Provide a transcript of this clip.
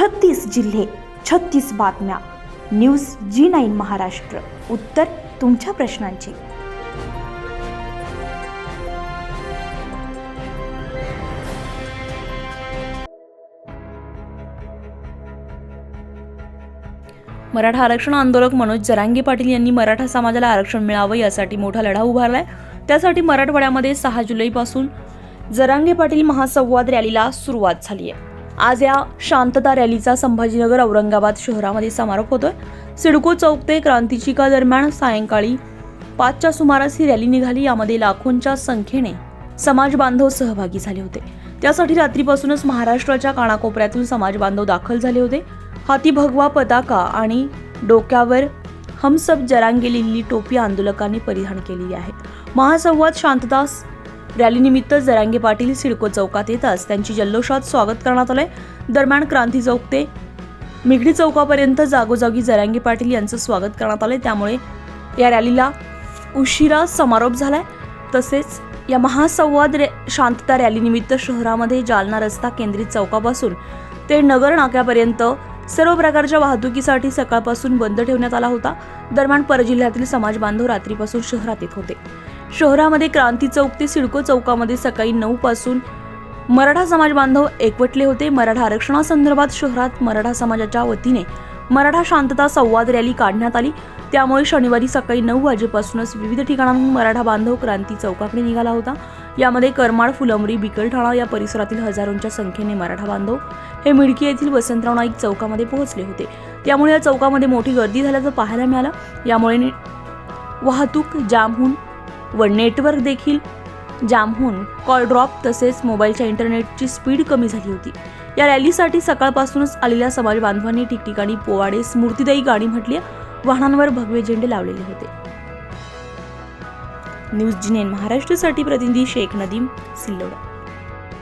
छत्तीस जिल्हे छत्तीस बातम्या. News G nine Maharashtra. उत्तर तुमच्या प्रश्नांची. मराठा आरक्षण आंदोलक मनोज जरांगी पाटील यांनी मराठा समाजाला आरक्षण मिळावं यासाठी मोठा लढा उभारलाय. त्यासाठी मराठवाड्यामध्ये सहा जुलैपासून जरांगे पाटील महासंवाद रॅलीला सुरुवात झाली आहे आज या शांतता रॅलीचा संभाजीनगर औरंगाबाद शहरामध्ये समारोप होतोय. सिडको चौक ते क्रांतिचिका दरम्यान सायंकाळी पाचच्या सुमारास ही रॅली निघाली. यामध्ये लाखोंच्या संख्येने समाज बांधव सहभागी झाले होते. त्यासाठी रात्रीपासूनच महाराष्ट्राच्या कानाकोपऱ्यातून समाज बांधव दाखल झाले होते. हाती भगवा पताका आणि डोक्यावर हमसब जरांगे लिहिलेली टोपी आंदोलकांनी परिधान केलेली आहे. महासंवाद शांतता रॅलीनिमित्त जरांगे पाटील सिडको चौकात येताच त्यांची जल्लोषात स्वागत करण्यात आलंय. दरम्यान क्रांती चौक ते मिगडी चौकापर्यंत जागोजागी जरांगे पाटील यांचं स्वागत करण्यात आलंय. त्यामुळे या रॅलीला उशिरा समारोप झालाय. तसेच या महासंवाद रॅ शांतता रॅलीनिमित्त शहरामध्ये जालना रस्ता केंद्रित चौकापासून ते नगर नाक्यापर्यंत सर्व प्रकारच्या वाहतुकीसाठी सकाळपासून बंद ठेवण्यात आला होता. दरम्यान परजिल्ह्यातील समाज बांधव रात्रीपासून शहरात येत होते. शहरामध्ये क्रांती चौक ते सिडको चौकामध्ये सकाळी नऊ पासून मराठा समाज बांधव एकवटले होते. मराठा आरक्षणासंदर्भात शहरात मराठा समाजाच्या वतीने मराठा शांतता संवाद रॅली काढण्यात आली. त्यामुळे शनिवारी सकाळी नऊ वाजेपासूनच विविध ठिकाणांहून मराठा बांधव क्रांती चौकाकडे निघाला होता. यामध्ये करमाळ फुलंबरी बिकलठाणा या परिसरातील हजारोंच्या संख्येने मराठा बांधव हे मिडकी येथील वसंतराव नाईक चौकामध्ये पोहोचले होते. त्यामुळे या चौकामध्ये मोठी गर्दी झाल्याचं पाहायला मिळालं. यामुळे नि- वाहतूक जाम होऊन व नेटवर्क देखील जाम होऊन कॉल ड्रॉप तसेच मोबाईलच्या इंटरनेटची स्पीड कमी झाली होती. या रॅलीसाठी सकाळपासूनच आलेल्या समाज बांधवांनी ठिकठिकाणी पोवाडे स्मृतिदायी गाणी म्हटली वाहनांवर भगवे झेंडे लावलेले होते. न्यूज जिनेन महाराष्ट्रासाठी प्रतिनिधी शेख नदीम सिल्लोड.